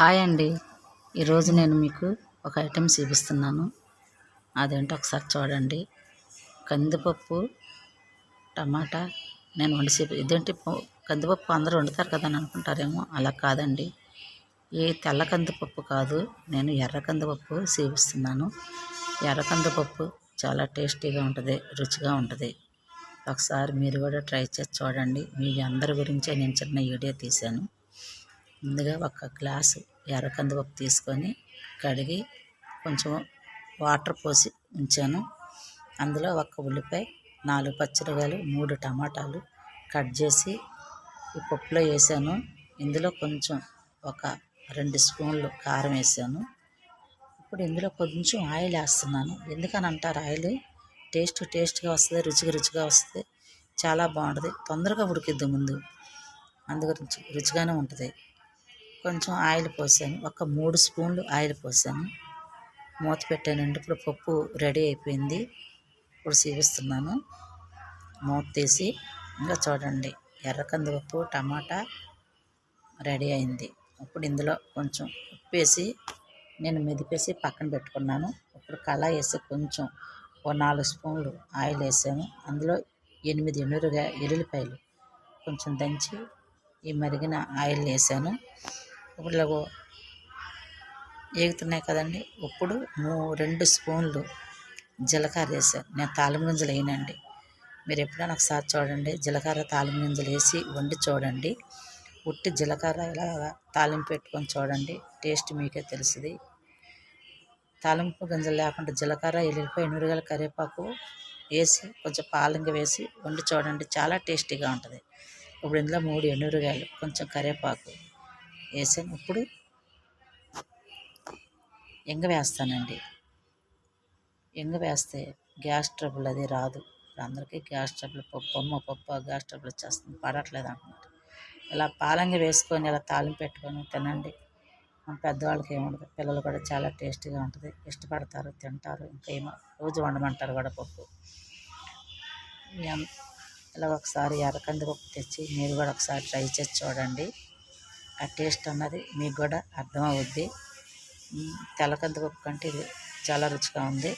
Hi అండి. ఈరోజు నేను మీకు ఒక ఐటెం చూపిస్తున్నాను. అదేంటో ఒకసారి చూడండి. కందిపప్పు టమాటా నేను వండి చూపి ఇదేంటి కందిపప్పు అందరూ వండుతారు కదా అని అనుకుంటారేమో అలా కాదండి. ఈ తెల్ల కందిపప్పు కాదు నేను ఎర్ర కందిపప్పు చూపిస్తున్నాను. ఎర్ర కందిపప్పు చాలా టేస్టీగా ఉంటుంది రుచిగా ఉంటుంది. ఒకసారి మీరు కూడా ట్రై చేసి చూడండి. మీ అందరి గురించే నేను చిన్న వీడియో తీశాను. ముందుగా ఒక గ్లాసు ఎర్ర కందిపప్పు తీసుకొని కడిగి కొంచెం వాటర్ పోసి ఉంచాను. అందులో ఒక ఉల్లిపాయ నాలుగు పచ్చిమిరకాయలు మూడు టమాటాలు కట్ చేసి ఈ పప్పులో వేసాను. ఇందులో కొంచెం ఒక రెండు స్పూన్లు కారం వేసాను. ఇప్పుడు ఇందులో కొంచెం ఆయిల్ వేస్తున్నాను. ఎందుకని అంటారు ఆయిల్? టేస్ట్ టేస్ట్గా వస్తుంది రుచిగా రుచిగా వస్తుంది. చాలా బాగుంటుంది. తొందరగా ఉడికిద్ది ముందు. అందు రుచిగానే ఉంటుంది. కొంచెం ఆయిల్ పోసాను. ఒక మూడు స్పూన్లు ఆయిల్ పోసాను. మూత పెట్టానండి ఇప్పుడు పప్పు రెడీ అయిపోయింది. ఇప్పుడు చూపిస్తున్నాను. మూత తీసి ఇంకా చూడండి. ఎర్ర కందిపప్పు టమాటా రెడీ అయింది. ఇప్పుడు ఇందులో కొంచెం ఉప్పు వేసి నేను మెదిపేసి పక్కన పెట్టుకున్నాను. ఇప్పుడు కళాయి వేసి కొంచెం ఓ నాలుగు స్పూన్లు ఆయిల్ వేసాను. అందులో ఎనిమిది ఎన్నురుగా ఎల్లుల్లిపాయలు కొంచెం దంచి ఈ మరిగిన ఆయిల్ వేసాను. ఇలాగో ఏగుతున్నాయి కదండి. ఇప్పుడు మూ రెండు స్పూన్లు జీలకర్ర వేసాను నేను తాలిం గింజలు వేయనండి. మీరు ఎప్పుడైనా ఒకసారి చూడండి. జీలకర్ర తాలిం గింజలు వేసి వండి చూడండి. ఉట్టి జీలకర్ర ఇలా తాలింపు పెట్టుకొని చూడండి. టేస్ట్ మీకే తెలుస్తుంది తాలింపు గింజలు లేకుండా జీలకర్ర ఎల్లిపాయ నురుగల కరివేపాకు వేసి కొంచెం పాలంగా వేసి వండి చూడండి. చాలా టేస్టీగా ఉంటుంది. ఇప్పుడు ఇందులో మూడు ఎన్నురుగాయలు కొంచెం కరివేపాకు. వేసాను ఇప్పుడు ఎంగ వేస్తానండి. ఎంగ వేస్తే గ్యాస్ ట్రబుల్ అది రాదు. అందరికీ గ్యాస్ ట్రబుల్ పప్పు అమ్మ పప్పు గ్యాస్ ట్రబుల్ వచ్చేస్తుంది. పడట్లేదు అంటున్నారు. ఇలా పాలంగి వేసుకొని ఇలా తాలింపు పెట్టుకొని తినండి. మన పెద్దవాళ్ళకి ఏముండదు పిల్లలు కూడా చాలా టేస్టీగా ఉంటుంది. ఇష్టపడతారు తింటారు. ఇంకా ఏమో రోజు వండమంటారు కూడా పప్పు. ఇలా ఒకసారి ఎర్రకంది పప్పు తెచ్చి మీరు కూడా ఒకసారి ట్రై చేసి చూడండి. ఆ టేస్ట్ అన్నది మీకు కూడా అర్థమవుద్ది మ్, తెల్ల కంటే ఇది చాలా రుచిగా ఉంది.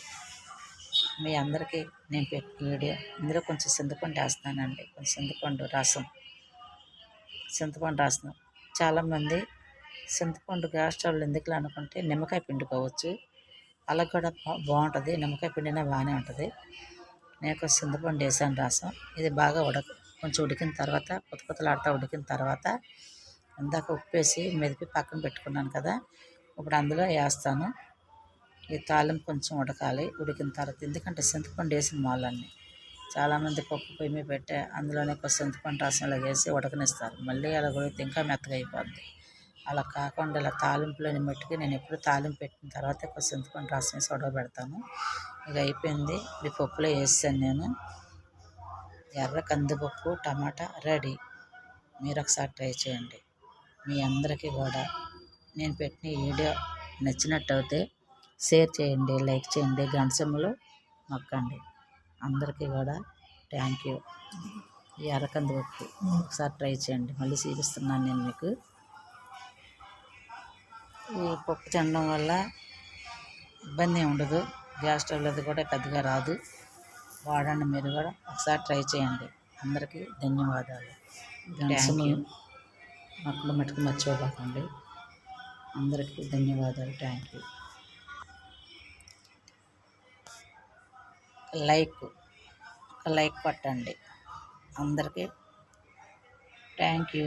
మీ అందరికీ నేను పెట్టిన వీడియో. ఇందులో కొంచెం చింతపండు వేస్తానండి. కొంచెం చింతపండు రసం. చింతపండు రసం. చాలామంది చింతపండు గ్యాస్ స్టవ్లు ఎందుకు అనుకుంటే నిమ్మకాయ పిండుకోవచ్చు అలా కూడా బా- బాగుంటుంది. నిమ్మకాయ పిండినా బాగానే ఉంటుంది. నేను కొంచెం చింతపండు వేసాను రసం. ఇది బాగా ఉడక కొంచెం ఉడికిన తర్వాత కొత్త కొత్తలాడుతూ ఉడికిన తర్వాత ఇందాక ఉప్పు వేసి మెదిపి పక్కన పెట్టుకున్నాను కదా ఇప్పుడు అందులో వేస్తాను. ఈ తాలింపు కొంచెం ఉడకాలి ఉడికిన తర్వాత ఎందుకంటే చింతపండు వేసిన మాలన్నీ చాలామంది పప్పు పొయ్యి మీద పెట్టే అందులోనే కొంచెం చింతపండు రసంలో వేసి ఉడకనిస్తారు. మళ్ళీ అలా ఉడికితే ఇంకా మెత్తగా అయిపోద్ది. అలా కాకుండా ఇలా తాలింపులోని మట్టుకి నేను ఎప్పుడు తాలింపు పెట్టిన తర్వాత కొంచెం చింతపండు రసం వేసి ఉడకబెడతాను. ఇక అయిపోయింది. ఇది పప్పులో వేసాను నేను. ఎర్ర కందిపప్పు టమాటా రెడీ. మీరు ఒకసారి ట్రై చేయండి. మీ అందరికీ కూడా నేను పెట్టిన వీడియో నచ్చినట్టు అయితే షేర్ చేయండి లైక్ చేయండి గంటసెమ్మలో నొక్కండి అందరికీ కూడా థ్యాంక్ యూ. ఈ అరకంది పప్పు ఒకసారి ట్రై చేయండి. మళ్ళీ చూపిస్తున్నాను నేను మీకు. ఈ పప్పు తినడం వల్ల ఇబ్బంది ఉండదు. గ్యాస్ స్టవ్ అది కూడా పెద్దగా రాదు. వాడండి మీరు కూడా. ఒకసారి ట్రై చేయండి. అందరికీ ధన్యవాదాలు. గంటసెమ్మలు మటుకు మర్చిపోకండి అందరికీ ధన్యవాదాలు. థ్యాంక్ యూ లైక్ ఒక లైక్ పట్టండి. అందరికీ. Thank you